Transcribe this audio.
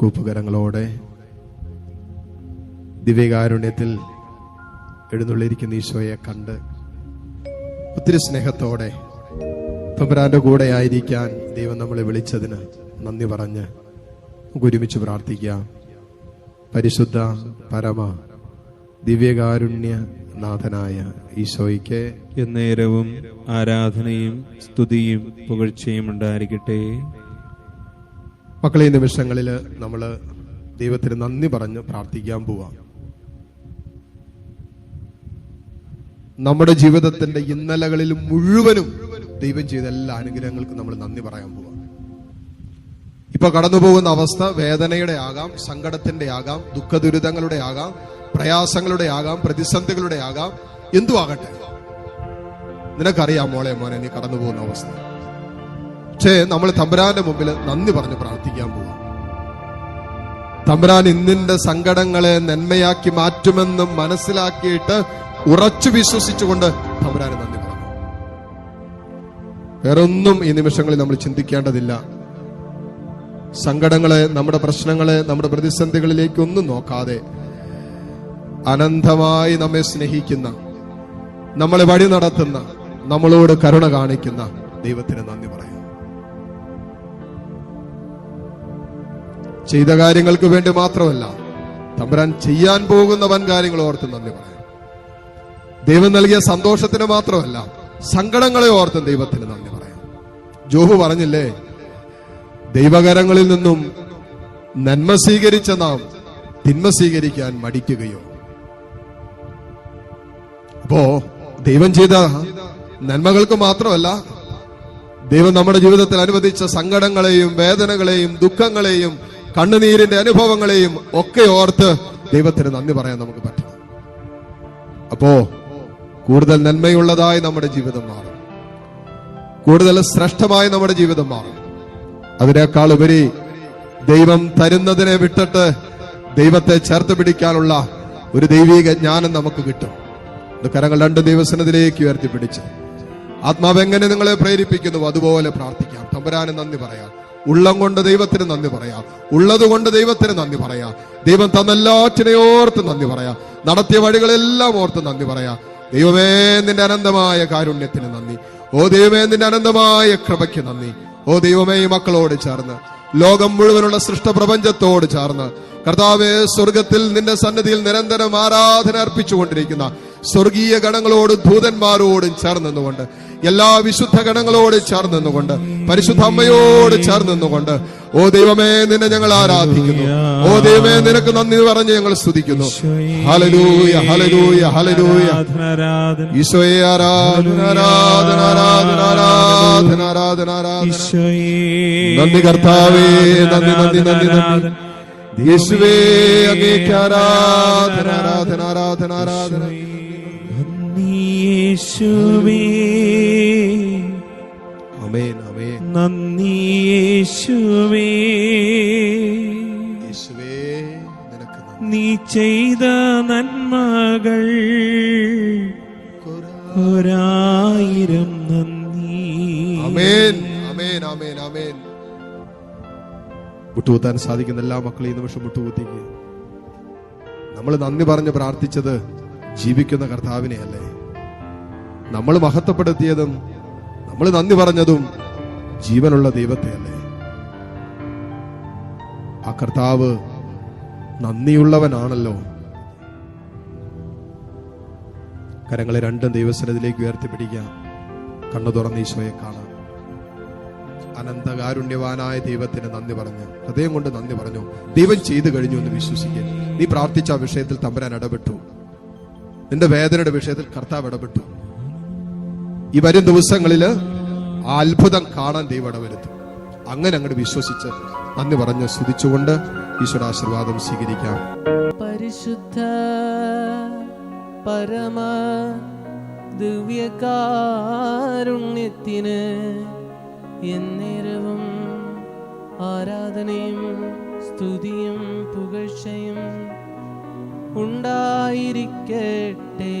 കൂപ്പുകരങ്ങളോടെ ദിവ്യകാരുണ്യത്തിൽ എഴുന്നള്ളിയിരിക്കുന്ന ഈശോയെ കണ്ട് ഒത്തിരി സ്നേഹത്തോടെ തമ്പുരാന്റെ കൂടെ ആയിരിക്കാൻ ദൈവം നമ്മളെ വിളിച്ചതിന് നന്ദി പറഞ്ഞ് ഒരുമിച്ച് പ്രാർത്ഥിക്കാം. പരിശുദ്ധ പരമ ദിവ്യകാരുണ്യ നാഥനായ ഈശോയ്ക്ക് എന്നേരവും ആരാധനയും സ്തുതിയും പുകഴ്ചയും ഉണ്ടായിരിക്കട്ടെ. മക്കളെ നിമിഷങ്ങളിൽ നമ്മൾ ദൈവത്തിന് നന്ദി പറഞ്ഞ് പ്രാർത്ഥിക്കാൻ പോവാം. നമ്മുടെ ജീവിതത്തിന്റെ ഇന്നലകളിൽ മുഴുവനും ദൈവം ചെയ്ത എല്ലാ അനുഗ്രഹങ്ങൾക്കും നമ്മൾ നന്ദി പറയാൻ പോവാം. ഇപ്പൊ കടന്നുപോകുന്ന അവസ്ഥ വേദനയുടെ ആകാം സങ്കടത്തിന്റെ ആകാം ദുഃഖ ദുരിതങ്ങളുടെ ആകാം പ്രയാസങ്ങളുടെ ആകാം പ്രതിസന്ധികളുടെ ആകാം എന്തു ആകട്ടെ. നിനക്കറിയാം മോളെ മോനെ നീ കടന്നു പോകുന്ന അവസ്ഥ. പക്ഷേ നമ്മൾ തമ്പുരാന്റെ മുമ്പിൽ നന്ദി പറഞ്ഞ് പ്രാർത്ഥിക്കാൻ പോവാം. തമ്പുരാൻ ഇന്നിന്റെ സങ്കടങ്ങളെ നന്മയാക്കി മാറ്റുമെന്ന് മനസ്സിലാക്കിയിട്ട് ഉറച്ചു വിശ്വസിച്ചുകൊണ്ട് തമ്പുരാന് നന്ദി പറഞ്ഞു. വേറൊന്നും ഈ നിമിഷങ്ങളിൽ നമ്മൾ ചിന്തിക്കേണ്ടതില്ല. സങ്കടങ്ങളെ നമ്മുടെ പ്രശ്നങ്ങളെ നമ്മുടെ പ്രതിസന്ധികളിലേക്കൊന്നും നോക്കാതെ അനന്തമായി നമ്മെ സ്നേഹിക്കുന്ന നമ്മളെ വഴി നടത്തുന്ന നമ്മളോട് കരുണ കാണിക്കുന്ന ദൈവത്തിന് നന്ദി പറയാം. ചെയ്ത കാര്യങ്ങൾക്ക് വേണ്ടി മാത്രമല്ല തമ്പുരാൻ ചെയ്യാൻ പോകുന്ന വൻ കാര്യങ്ങൾ ഓർത്ത് നന്ദി പറയാം. ദൈവം നൽകിയ സന്തോഷത്തിന് മാത്രമല്ല സങ്കടങ്ങളെ ഓർത്തും ദൈവത്തിന് നന്ദി പറയാം. ജോഹു പറഞ്ഞില്ലേ ദൈവകരങ്ങളിൽ നിന്നും നന്മ സ്വീകരിച്ച നാം തിന്മ സ്വീകരിക്കാൻ മടിക്കുകയോ? അപ്പോ ദൈവം ചെയ്ത നന്മകൾക്ക് മാത്രമല്ല ദൈവം നമ്മുടെ ജീവിതത്തിൽ അനുവദിച്ച സങ്കടങ്ങളെയും വേദനകളെയും ദുഃഖങ്ങളെയും കണ്ണുനീരിന്റെ അനുഭവങ്ങളെയും ഒക്കെ ഓർത്ത് ദൈവത്തിന് നന്ദി പറയാൻ നമുക്ക് പറ്റും. അപ്പോ കൂടുതൽ നന്മയുള്ളതായി നമ്മുടെ ജീവിതം മാറും. കൂടുതൽ ശ്രേഷ്ഠമായി നമ്മുടെ ജീവിതം മാറും. അതിനേക്കാൾ ഉപരി ദൈവം തരുന്നതിനെ വിട്ടിട്ട് ദൈവത്തെ ചേർത്ത് പിടിക്കാനുള്ള ഒരു ദൈവിക ജ്ഞാനം നമുക്ക് കിട്ടും. കരങ്ങൾ രണ്ട് ദിവസത്തിലേക്ക് ഉയർത്തിപ്പിടിച്ച്. ആത്മാവ് എങ്ങനെ നിങ്ങളെ പ്രേരിപ്പിക്കുന്നു അതുപോലെ പ്രാർത്ഥിക്കാം. തമ്പുരാന് നന്ദി പറയാം. ഉള്ളം കൊണ്ട് ദൈവത്തിന് നന്ദി പറയാം. ഉള്ളത് കൊണ്ട് ദൈവത്തിന് നന്ദി പറയാം. ദൈവം തന്നെല്ലാറ്റിനെ ഓർത്ത് നന്ദി പറയാം. നടത്തിയ വഴികളെല്ലാം ഓർത്ത് നന്ദി പറയാം. ദൈവമേ നിന്റെ അനന്തമായ കാരുണ്യത്തിന് നന്ദി. ഓ ദൈവമേ നിന്റെ അനന്തമായ കൃപയ്ക്ക് നന്ദി. ഓ ദൈവമേ ഈ മക്കളോട് ചേർന്ന് ലോകം മുഴുവനുള്ള സൃഷ്ടപ്രപഞ്ചത്തോട് ചേർന്ന് കർത്താവെ സ്വർഗത്തിൽ നിന്റെ സന്നിധിയിൽ നിരന്തരം ആരാധന അർപ്പിച്ചുകൊണ്ടിരിക്കുന്ന സ്വർഗീയ ഗണങ്ങളോടും ദൂതന്മാരോടും ചേർന്നുകൊണ്ട് എല്ലാ വിശുദ്ധ ഗണങ്ങളോടും ചേർന്നുകൊണ്ട് പരിശുദ്ധ അമ്മയോട് ചേർന്ന് നിന്നുകൊണ്ട് ഓ ദൈവമേ നിന്നെ ഞങ്ങൾ ആരാധിക്കുന്നു. ഓ ദൈവമേ നിനക്ക് നന്ദി പറഞ്ഞ് ഞങ്ങൾ സ്തുതിക്കുന്നു. ഹലലൂയ ഹലലൂയ ഹലലൂയ ഈശോയെ ആരാധന ആരാധന ആരാധന ആരാധന ആരാധന ആരാധന. നന്ദി കർത്താവേ നന്ദി നന്ദി നന്ദി നന്ദി. യേശുവേ അങ്ങേക്ക് ആരാധന ആരാധന ആരാധന ആരാധന. നന്ദി യേശുവേ. അമേൻ നന്ദി യേശുവേ. യേശുവേ. നീ ചെയ്ത നന്മകൾ ഒരായിരം നന്ദി. അമേൻ അമേൻ അമേൻ അമേൻ മുട്ടുകുത്താൻ സാധിക്കുന്ന എല്ലാ മക്കളെയും ഈ നിമിഷം മുട്ടുകുത്തിക്ക് നമ്മൾ നന്ദി പറഞ്ഞ് പ്രാർത്ഥിച്ചത് ജീവിക്കുന്ന കർത്താവിനെ അല്ലേ നമ്മൾ മഹത്വപ്പെടുത്തിയതും നമ്മൾ നന്ദി പറഞ്ഞതും ജീവനുള്ള ദൈവത്തെ അല്ലേ? ആ കർത്താവ് നന്ദിയുള്ളവനാണല്ലോ. കരങ്ങളെ രണ്ടും ദൈവസ്ഥലത്തിലേക്ക് ഉയർത്തിപ്പിടിക്കാം കണ്ണു തുറന്ന് ഈശോയെ കാണാം. അനന്തകാരുണ്യവാനായ ദൈവത്തിന് നന്ദി പറഞ്ഞു. ഹൃദയം കൊണ്ട് നന്ദി പറഞ്ഞു. ദൈവം ചെയ്തു കഴിഞ്ഞു എന്ന് വിശ്വസിക്കുക നീ പ്രാർത്ഥിച്ച ആ വിഷയത്തിൽ തമ്പരാൻ ഇടപെട്ടു. നിന്റെ വേദനയുടെ വിഷയത്തിൽ കർത്താവ് ഇടപെട്ടു. ഈ വരും ദിവസങ്ങളിൽ ആ അത്ഭുതം കാണാൻ ദൈവം ഇടവരുത്തും. അങ്ങനെ അങ്ങോട്ട് വിശ്വസിച്ച് നന്ദി പറഞ്ഞ് സ്തുതിച്ചുകൊണ്ട് ഈശ്വര ആശീർവാദം സ്വീകരിക്കാം. പരിശുദ്ധ പരമ ദിവ്യകാരുണ്യത്തിന് എന്നേരവും ആരാധനയും സ്തുതിയും പുകഴ്ചയും ഉണ്ടായിരിക്കട്ടെ.